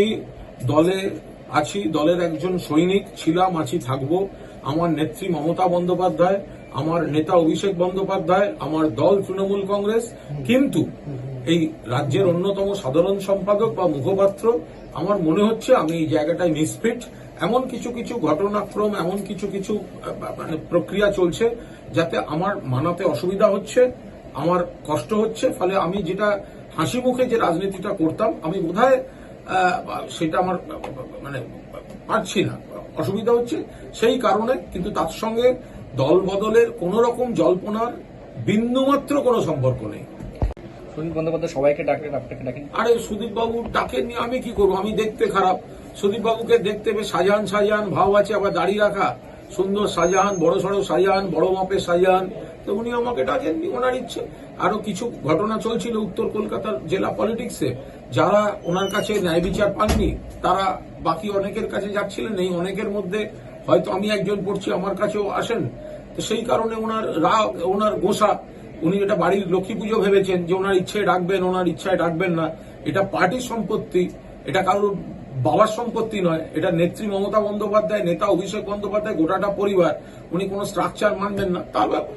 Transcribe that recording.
এই দলে আছি, দলের একজন সৈনিক, ছিলাম, আছি, থাকব। আমার নেত্রী মমতা বন্দ্যোপাধ্যায়, আমার নেতা অভিষেক বন্দ্যোপাধ্যায়, আমার দল তৃণমূল কংগ্রেস। কিন্তু এই রাজ্যের অন্যতম সাধারণ সম্পাদক বা মুখপাত্র, আমার মনে হচ্ছে আমি এই জায়গাটায় নিষ্ফিট এমন কিছু কিছু ঘটনাক্রম, এমন কিছু কিছু মানে প্রক্রিয়া চলছে যাতে আমার মানাতে অসুবিধা হচ্ছে, আমার কষ্ট হচ্ছে। ফলে আমি যেটা হাসি মুখে যে রাজনীতিটা করতাম, আমি বোধহয় সেটা আমার মানে পারছি না। অসুবিধা হচ্ছে সেই কারণে কিন্তু তার সঙ্গে দল বদলের কোন রকম জল্পনার বিন্দুমাত্র কোনো সম্পর্ক নেই। সুদীপ বন্দ্যোপাধ্যায় সবাইকে ডাকেন আপনাকে ডাকেন। আরে সুদীপ বাবু ডাকে নিয়ে আমি কি করব? আমি দেখতে খারাপ। সুদীপ বাবুকে দেখতে সাজান সাজান ভাব আছে আবার দাড়ি রাখা। সুন্দর সাজান বড় সড়ো সাজান বড় মাপের সাজান তো উনি আমাকে ডাকেননি ওনার ইচ্ছে। আরও কিছু ঘটনা চলছিল উত্তর কলকাতার জেলা পলিটিক্সে। যারা ওনার কাছে ন্যায় বিচার পাননি, তারা বাকি অনেকের কাছে যাচ্ছিলেন। এই অনেকের মধ্যে হয়তো আমি একজন পড়ছি, আমার কাছেও আসেন। তো সেই কারণে ওনার রাগ, ওনার গোসা, উনি এটা বাড়ির লক্ষ্মী পুজো ভেবেছেন যে ওনার ইচ্ছায় ডাকবেন, ওনার ইচ্ছায় ডাকবেন না। এটা পার্টির সম্পত্তি, এটা কারোর বাবার সম্পত্তি নয়, এটা নেত্রী মমতা বন্দ্যোপাধ্যায়, নেতা অভিষেক বন্দ্যোপাধ্যায়, গোটাটা পরিবার, উনি কোনো স্ট্রাকচার মানবেন না। তার ব্যাপার